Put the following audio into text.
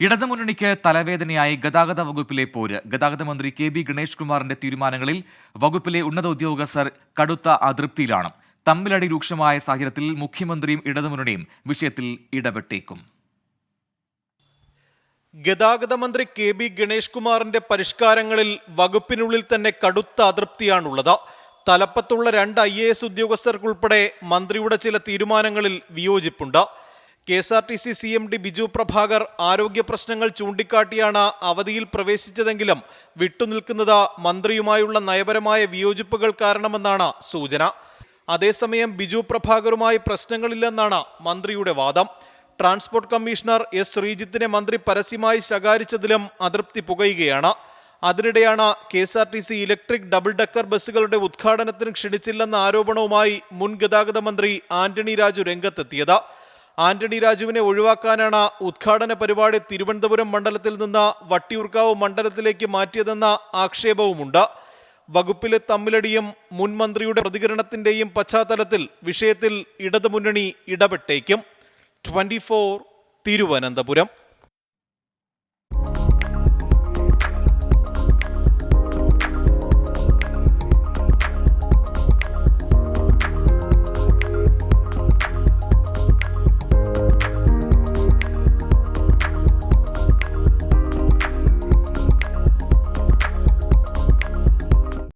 ഇടതുമുന്നണിക്ക് തലവേദനയായി ഗതാഗത വകുപ്പിലെ പോര്. ഗതാഗത മന്ത്രി കെ ബി ഗണേഷ് കുമാറിന്റെ തീരുമാനങ്ങളിൽ വകുപ്പിലെ ഉന്നത ഉദ്യോഗസ്ഥർ കടുത്ത അതൃപ്തിയിലാണ്. തമ്മിലടി രൂക്ഷമായ സാഹചര്യത്തിൽ മുഖ്യമന്ത്രിയും ഇടതുമുന്നണിയും വിഷയത്തിൽ ഇടപെട്ടേക്കും. ഗതാഗത മന്ത്രി കെ ബി ഗണേഷ് കുമാറിന്റെ പരിഷ്കാരങ്ങളിൽ വകുപ്പിനുള്ളിൽ തന്നെ കടുത്ത അതൃപ്തിയാണുള്ളത്. തലപ്പത്തുള്ള രണ്ട് ഐ എ എസ് ഉദ്യോഗസ്ഥർക്കുൾപ്പെടെ മന്ത്രിയുടെ ചില തീരുമാനങ്ങളിൽ വിയോജിപ്പുണ്ട്. K S R T C C M D Biju Prabhakar ആരോഗ്യ പ്രശ്നങ്ങൾ ചൂണ്ടിക്കാട്ടിയാണ് അവധിയിൽ പ്രവേശിച്ചതെങ്കിലും വിട്ടുനിൽക്കുന്നത് മന്ത്രിയുമായുള്ള നയപരമായ വിയോജിപ്പുകൾ കാരണമെന്നാണ് സൂചന. അതേസമയം ബിജു പ്രഭാകറുമായി പ്രശ്നങ്ങളില്ലെന്നാണ് മന്ത്രിയുടെ വാദം. ട്രാൻസ്പോർട്ട് കമ്മീഷണർ എസ് ശ്രീജിത്തിനെ മന്ത്രി പരസ്യമായി ശകാരിച്ചതിലും അതൃപ്തി പുകയുകയാണ്. അതിനിടെയാണ് K S R T C electric double decker ബസ്സുകളുടെ ഉദ്ഘാടനത്തിന് ക്ഷണിച്ചില്ലെന്ന ആരോപണവുമായി മുൻ ഗതാഗത മന്ത്രി ആന്റണി രാജു രംഗത്തെത്തിയത്. ആന്റണി രാജുവിനെ ഒഴിവാക്കാനാണ് ഉദ്ഘാടന പരിപാടി തിരുവനന്തപുരം മണ്ഡലത്തിൽ നിന്ന് വട്ടിയൂർക്കാവ് മണ്ഡലത്തിലേക്ക് മാറ്റിയതെന്ന ആക്ഷേപവുമുണ്ട്. വകുപ്പിലെ തമ്മിലടിയും മുൻമന്ത്രിയുടെ പ്രതികരണത്തിന്റെയും പശ്ചാത്തലത്തിൽ വിഷയത്തിൽ ഇടതുമുന്നണി ഇടപെട്ടേക്കും. ട്വന്റി തിരുവനന്തപുരം.